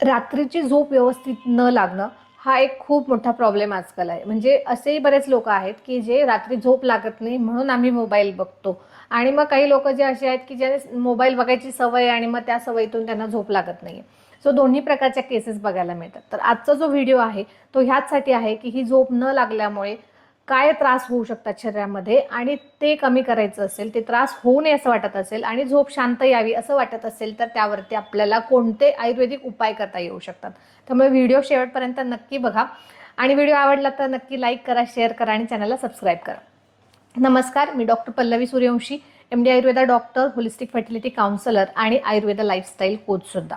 रात्रीची झोप व्यवस्थित न लागणं हा एक खूप मोठा प्रॉब्लेम आजकाल आहे. म्हणजे असेही बरेच लोक आहेत की जे रात्री झोप लागत नाही म्हणून आम्ही मोबाईल बघतो. आणि मग काही लोक जे असे आहेत की ज्याने मोबाईल बघायची सवय आहे आणि मग त्या सवयीतून त्यांना झोप लागत नाही सो दोन्ही प्रकारच्या केसेस बघायला मिळतात. तर आजचा जो व्हिडिओ आहे तो ह्याचसाठी आहे की ही झोप न लागल्यामुळे काय त्रास होऊ शकतात शरीरामध्ये आणि ते कमी करायचं असेल ते त्रास होऊ नये असं वाटत असेल आणि झोप शांत यावी असं वाटत असेल तर त्यावरती आपल्याला कोणते आयुर्वेदिक उपाय करता येऊ शकतात. त्यामुळे व्हिडिओ शेवटपर्यंत नक्की बघा. आणि व्हिडिओ आवडला तर नक्की लाईक करा शेअर करा आणि चॅनलला सबस्क्राईब करा. नमस्कार मी doctor Pallavi Suryavanshi M D Ayurveda doctor holistic fertility counsellor आणि आयुर्वेदा लाईफस्टाईल कोचसुद्धा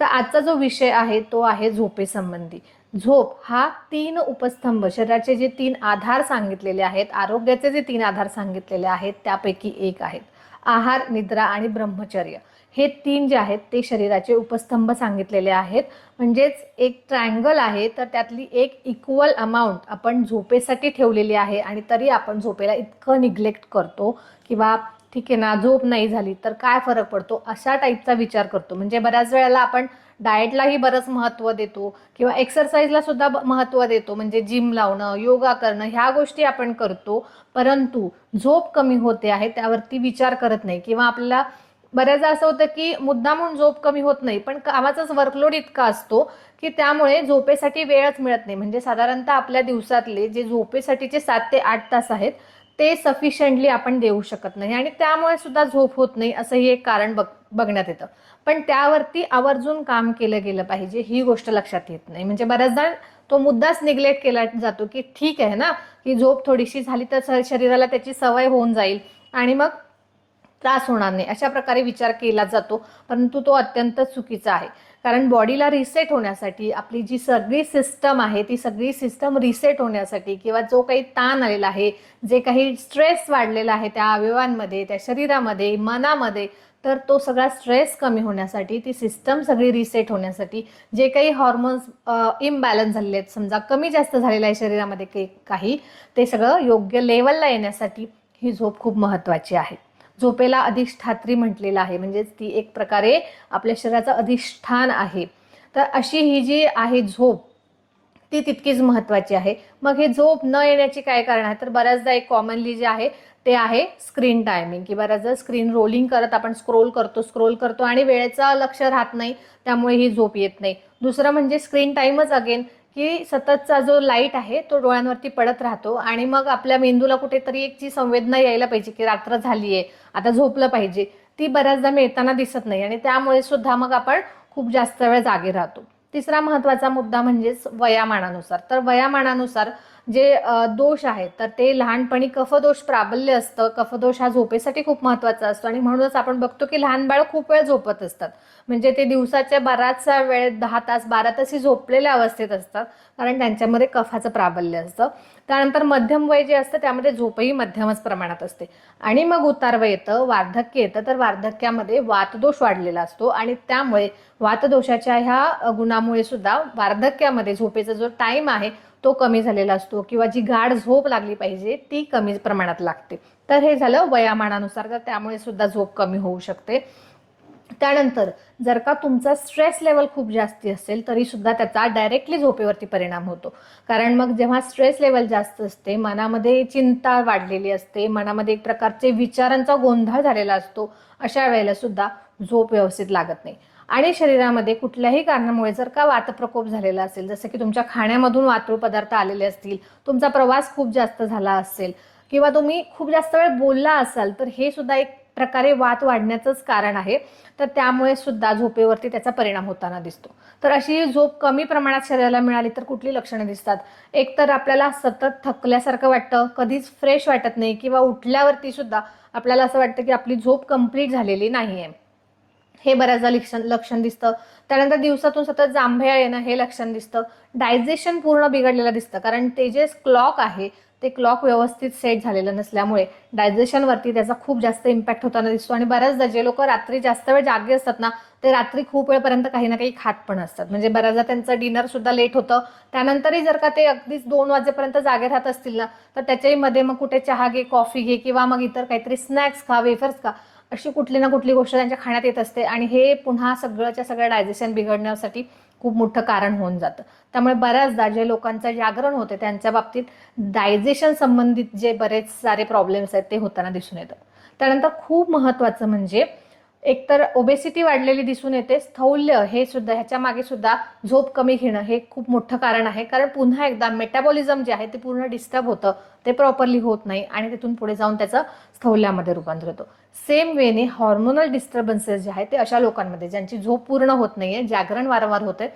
तर आजचा जो विषय आहे तो आहे झोपेसंबंधी. झोप हा तीन उपस्तंभ शरीराचे जे तीन आधार सांगितलेले आहेत आरोग्याचे जे तीन आधार सांगितलेले आहेत त्यापैकी एक आहेत. आहार निद्रा आणि ब्रह्मचर्य. हे तीन जे आहेत ते शरीराचे उपस्तंभ सांगितलेले आहेत. म्हणजेच एक ट्रायंगल आहे तर त्यातली एक इक्वल अमाऊंट आपण झोपेसाठी ठेवलेली आहे आणि तरी आपण झोपेला इतकं निग्लेक्ट करतो किंवा ठीक आहे ना झोप नाही झाली तर काय फरक पडतो? अशा टाईपचा विचार करतो. म्हणजे बऱ्याच वेळेला आपण डाएटलाही बरंच महत्त्व देतो किंवा एक्सरसाइजला सुद्धा ब- महत्त्व देतो. म्हणजे जिम लावणं योगा करणं ह्या गोष्टी आपण करतो. परंतु झोप कमी होते आहे त्यावरती विचार करत नाही. किंवा आपल्याला बऱ्याचदा असं होतं की मुद्दामून झोप कमी होत नाही पण कामाचाच वर्कलोड इतका असतो की त्यामुळे झोपेसाठी वेळच मिळत नाही. म्हणजे साधारणतः आपल्या दिवसातले जे झोपेसाठीचे सात ते आठ तास आहेत ते सफिशियंटली आपण देऊ शकत नाही. आणि त्यामुळे सुद्धा झोप होत नाही असंही एक कारण बघ बघण्यात येतं. पण त्यावरती आवर्जून काम केलं गेलं पाहिजे ही गोष्ट लक्षात येत नाही. म्हणजे बऱ्याचदा तो मुद्दाच निग्लेक्ट केला जातो की ठीक आहे ना की झोप थोडीशी झाली तर शरीराला त्याची सवय होऊन जाईल. आणि मग त्रास होणार नाही. अशा प्रकारे विचार केला जातो परंतु तो अत्यंत चुकीचा आहे. कारण बॉडीला रिसेट होण्यासाठी आपली जी सगळी सिस्टम आहे ती सगळी सिस्टम रिसेट होण्यासाठी किंवा जो काही ताण आलेला आहे जे काही स्ट्रेस वाढलेला आहे त्या अवयवांमध्ये त्या शरीरामध्ये मनामध्ये तर तो सगळा स्ट्रेस कमी होण्यासाठी ती सिस्टम सगळी रिसेट होण्यासाठी जे काही हॉर्मोन्स इम्बॅलन्स झालेले आहेत समजा कमी जास्त झालेलं आहे शरीरामध्ये काही काही ते सगळं योग्य लेवलला येण्यासाठी ही झोप खूप महत्त्वाची आहे. झोपेला अधिष्ठात्री म्हटलेलं आहे. म्हणजेच ती एक प्रकारे आपल्या शरीराचं अधिष्ठान आहे. तर अशी ही जी आहे झोप ती तितकीच महत्त्वाची आहे. मग हे झोप न येण्याची काय कारण आहे तर बऱ्याचदा एक कॉमनली जे आहे ते आहे स्क्रीन टायमिंग की बऱ्याचदा स्क्रीन रोलिंग करत आपण स्क्रोल करतो स्क्रोल करतो आणि वेळेचा लक्ष राहत नाही. त्यामुळे ही झोप येत नाही. दुसरं म्हणजे स्क्रीन टाईमच अगेन की सततचा जो लाइट आहे तो डोळ्यांवरती पडत राहतो आणि मग आपल्या मेंदूला कुठेतरी एक जी संवेदना यायला पाहिजे की रात्र झाली आहे आता झोपलं पाहिजे ती बऱ्याचदा मिळताना दिसत नाही आणि त्यामुळे सुद्धा मग आपण खूप जास्त वेळ जागे राहतो. तिसरा महत्त्वाचा मुद्दा म्हणजेच वयामानानुसार. तर वयामानानुसार जे दोष आहेत तर ते लहानपणी कफदोष प्राबल्य असतं. कफदोष हा झोपेसाठी खूप महत्त्वाचा असतो आणि म्हणूनच आपण बघतो की लहान बाळ खूप वेळ झोपत असतात. म्हणजे ते दिवसाच्या बराचसा वेळ दहा तास बारा तासही झोपलेल्या अवस्थेत असतात कारण त्यांच्यामध्ये कफाचं प्राबल्य असतं. त्यानंतर मध्यम वय जे असतं त्यामध्ये झोपही मध्यमच प्रमाणात असते. आणि मग उतारवय येतं वार्धक्य येतं तर वार्धक्यामध्ये वातदोष वाढलेला असतो आणि त्यामुळे वातदोषाच्या ह्या गुणामुळे सुद्धा वार्धक्यामध्ये झोपेचा जो टाईम आहे तो कमी झालेला असतो किंवा जी गाढ झोप लागली पाहिजे ती कमी प्रमाणात लागते. तर हे झालं वयामानानुसार तर त्यामुळे सुद्धा झोप कमी होऊ शकते. त्यानंतर जर का तुमचा स्ट्रेस लेवल खूप जास्ती असेल तरी सुद्धा त्याचा डायरेक्टली झोपेवरती परिणाम होतो. कारण मग जेव्हा स्ट्रेस लेवल जास्त असते मनामध्ये चिंता वाढलेली असते मनामध्ये एक प्रकारचे विचारांचा गोंधळ झालेला असतो अशा वेळेला सुद्धा झोप व्यवस्थित लागत नाही. आणि शरीरामध्ये कुठल्याही कारणामुळे जर का वातप्रकोप झालेला असेल जसं की तुमच्या खाण्यामधून वातुळ पदार्थ आलेले असतील तुमचा प्रवास खूप जास्त झाला असेल किंवा तुम्ही खूप जास्त वेळ बोलला असाल तर हे सुद्धा एक प्रकारे वात वाढण्याचंच कारण आहे. तर त्यामुळे सुद्धा झोपेवरती त्याचा परिणाम होताना दिसतो. तर अशी झोप कमी प्रमाणात शरीराला मिळाली तर कुठली लक्षणं दिसतात? एक तर आपल्याला सतत थकल्यासारखं वाटतं कधीच फ्रेश वाटत नाही किंवा उठल्यावरती सुद्धा आपल्याला असं वाटतं की आपली झोप कंप्लीट झालेली नाही आहे हे बऱ्याचदा लक्षण लक्षण दिसतं. त्यानंतर दिवसातून सतत जांभया येणं हे लक्षण दिसतं. डायजेशन पूर्ण बिघडलेलं दिसतं. कारण ते जे क्लॉक आहे ते क्लॉक व्यवस्थित सेट झालेलं नसल्यामुळे डायजेशनवरती त्याचा खूप जास्त इम्पॅक्ट होताना दिसतो. आणि बऱ्याचदा जे लोक रात्री जास्त वेळ जागे असतात ना ते रात्री खूप वेळपर्यंत काही ना काही खात पण असतात. म्हणजे बऱ्याचदा त्यांचं डिनर सुद्धा लेट होतं. त्यानंतरही जर का ते अगदीच दोन वाजेपर्यंत जागे राहत असतील ना तर त्याच्याही मध्ये मग कुठे चहा घे कॉफी घे किंवा मग इतर काहीतरी स्नॅक्स खा वेफर्स खा अशी कुठली ना कुठली गोष्ट त्यांच्या खाण्यात येत असते आणि हे पुन्हा सगळंच्या सगळं डायजेशन बिघडण्यासाठी खूप मोठं कारण होऊन जातं. त्यामुळे बऱ्याचदा जे लोकांचं जागरण होते त्यांच्या बाबतीत डायजेशन संबंधित जे बरेच सारे प्रॉब्लेम्स आहेत ते होताना दिसून येतात. त्यानंतर खूप महत्त्वाचं म्हणजे एकतर ओबेसिटी वाढलेली दिसून येते. स्थौल्य हे सुद्धा ह्याच्या मागे सुद्धा झोप कमी घेणं हे खूप मोठं कारण आहे. कारण पुन्हा एकदा मेटाबॉलिझम जे आहे ते पूर्ण डिस्टर्ब होतं. ते प्रॉपरली होत नाही आणि तिथून पुढे जाऊन त्याचं स्थौल्यामध्ये रूपांतर होतं. सेम वेने हॉर्मोनल डिस्टर्बन्सेस जे आहे ते अशा लोकांमध्ये ज्यांची झोप पूर्ण होत नाहीये जागरण वारंवार होते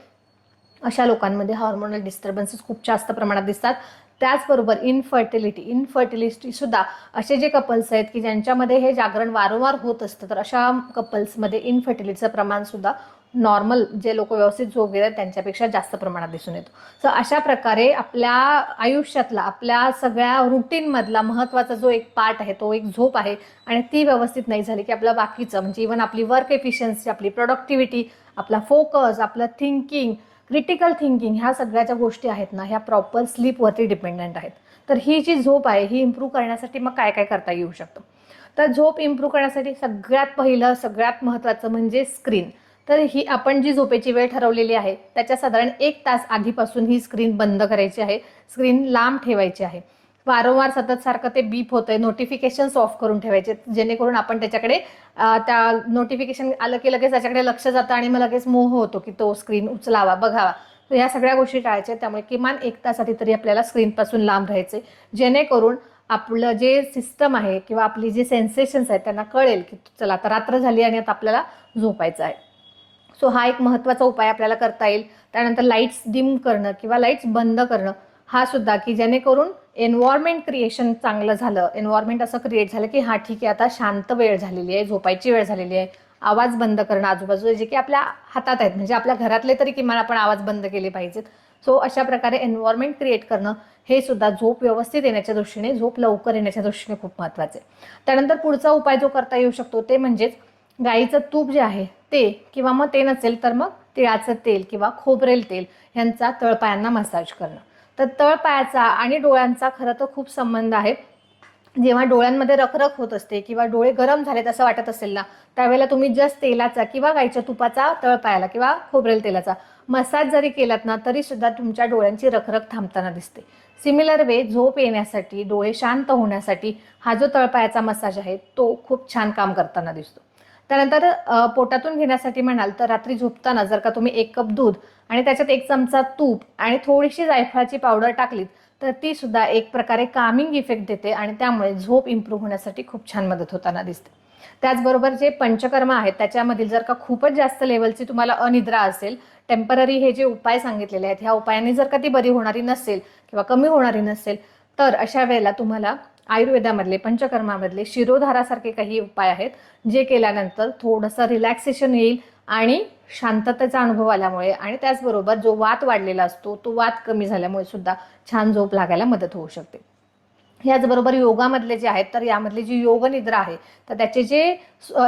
अशा लोकांमध्ये हॉर्मोनल डिस्टर्बन्सेस खूप जास्त प्रमाणात दिसतात. त्याचबरोबर इनफर्टिलिटी इनफर्टिलिटी सुद्धा असे जे कपल्स आहेत की ज्यांच्यामध्ये हे जागरण वारंवार होत असतं तर अशा कपल्समध्ये इनफर्टिलिटीचं प्रमाण सुद्धा नॉर्मल जे लोक व्यवस्थित झोप घेतात त्यांच्यापेक्षा जास्त प्रमाणात दिसून येतो. तर अशा प्रकारे आपल्या आयुष्यातला आपल्या सगळ्या रुटीनमधला महत्त्वाचा जो एक पार्ट आहे तो एक झोप आहे आणि ती व्यवस्थित नाही झाली की आपलं बाकीचं म्हणजे इवन आपली वर्क एफिशियन्सी आपली प्रोडक्टिव्हिटी आपला फोकस आपलं थिंकिंग क्रिटिकल थिंकिंग ह्या सगळ्या ज्या गोष्टी आहेत ना ह्या प्रॉपर स्लीपवरती डिपेंडंट आहेत. तर ही जी झोप आहे ही इम्प्रूव्ह करण्यासाठी मग काय काय करता येऊ शकतं? तर झोप इम्प्रूव्ह करण्यासाठी सगळ्यात पहिलं सगळ्यात महत्त्वाचं म्हणजे स्क्रीन तर ही आपण जी झोपेची वेळ ठरवलेली आहे त्याच्या साधारण एक तास आधीपासून ही स्क्रीन बंद करायची आहे. स्क्रीन लांब ठेवायची आहे. वारंवार सतत सारखं ते बीप होतंय. नोटिफिकेशन्स ऑफ करून ठेवायचे. जेणेकरून आपण त्याच्याकडे त्या नोटिफिकेशन आलं की लगेच त्याच्याकडे लक्ष जातं आणि मग लगेच मोह होतो की तो स्क्रीन उचलावा बघावा. तर या सगळ्या गोष्टी टाळायच्या. त्यामुळे किमान एक तासाठी तरी आपल्याला स्क्रीनपासून लांब राहायचे जेणेकरून आपलं जे सिस्टम आहे किंवा आपली जे सेन्सेशन्स आहेत त्यांना कळेल की चला आता रात्र झाली आणि आता आपल्याला झोपायचं आहे. सो हा एक महत्त्वाचा उपाय आपल्याला करता येईल. त्यानंतर लाईट्स डिम करणं किंवा लाईट्स बंद करणं हा सुद्धा की जेणेकरून एन्व्हायरमेंट क्रिएशन चांगलं झालं. एन्व्हायरमेंट असं क्रिएट झालं की हा ठीक आहे आता शांत वेळ झालेली आहे झोपायची वेळ झालेली आहे. आवाज बंद करणं आजूबाजूला. जे की आपल्या हातात आहेत. म्हणजे आपल्या घरातले तरी किमान आपण आवाज बंद केले पाहिजेत. सो अशा प्रकारे एन्व्हायरमेंट क्रिएट करणं हे सुद्धा झोप व्यवस्थित येण्याच्या दृष्टीने झोप लवकर येण्याच्या दृष्टीने खूप महत्त्वाचे आहे. त्यानंतर पुढचा उपाय जो करता येऊ शकतो ते म्हणजेच गाईचं तूप जे आहे ते किंवा मग ते नसेल तर मग तिळाचं तेल किंवा खोबरेल तेल ह्यांचा तळपायांना मसाज करणं. तर तळपायाचा आणि डोळ्यांचा खरं तर खूप संबंध आहे. जेव्हा डोळ्यांमध्ये रखरख होत असते किंवा डोळे गरम झालेत असं वाटत असेल ना त्यावेळेला तुम्ही जस्ट तेलाचा किंवा गाईच्या तुपाचा तळपायाला किंवा खोबरेल तेलाचा मसाज जरी केलात ना तरी सुद्धा तुमच्या डोळ्यांची रखरख थांबताना दिसते. सिमिलर वे झोप येण्यासाठी डोळे शांत होण्यासाठी हा जो तळपायाचा मसाज आहे तो खूप छान काम करताना दिसतो. त्यानंतर पोटातून घेण्यासाठी म्हणाल तर रात्री झोपताना जर का तुम्ही एक कप दूध आणि त्याच्यात एक चमचा तूप आणि थोडीशी जायफळाची पावडर टाकलीत तर ती सुद्धा एक प्रकारे कामिंग इफेक्ट देते आणि त्यामुळे झोप इम्प्रूव्ह होण्यासाठी खूप छान मदत होताना दिसते. त्याचबरोबर जे पंचकर्म आहेत त्याच्यामधील जर का खूपच जास्त लेवलची तुम्हाला अनिद्रा असेल टेंपररी हे जे उपाय सांगितलेले आहेत ह्या उपायांनी जर का ती बरी होणारी नसेल किंवा कमी होणारी नसेल तर अशा वेळेला तुम्हाला आयुर्वेदामधले पंचकर्मामधले शिरोधारासारखे काही उपाय आहेत जे केल्यानंतर थोडंसं रिलॅक्सेशन येईल आणि शांततेचा अनुभव आल्यामुळे आणि त्याचबरोबर जो वात वाढलेला असतो तो वात कमी झाल्यामुळे सुद्धा छान झोप लागायला मदत होऊ शकते. याचबरोबर योगामधले जे आहेत तर यामधली जी योगनिद्रा आहे तर त्याचे जे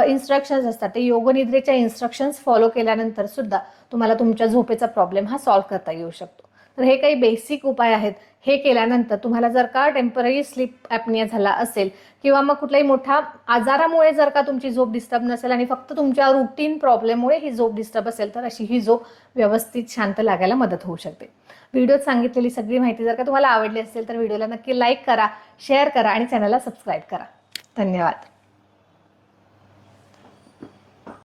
इन्स्ट्रक्शन्स असतात ते योगनिद्रेच्या इन्स्ट्रक्शन्स फॉलो केल्यानंतर सुद्धा तुम्हाला तुमच्या झोपेचा प्रॉब्लेम हा सॉल्व्ह करता येऊ शकतो. तर हे काही बेसिक उपाय आहेत. हे केल्यानंतर तुम्हाला जर का टेंपररी स्लीप ॲपनिया झाला असेल किंवा मग कुठलाही मोठा आजारामुळे जर का तुमची झोप डिस्टर्ब नसेल आणि फक्त तुमच्या रुटीन प्रॉब्लेममुळे ही झोप डिस्टर्ब असेल तर अशी ही झोप व्यवस्थित शांत लागायला मदत होऊ शकते. व्हिडिओत सांगितलेली सगळी माहिती जर का तुम्हाला आवडली असेल तर व्हिडिओला नक्की लाईक करा शेअर करा आणि चॅनलला सबस्क्राईब करा. धन्यवाद.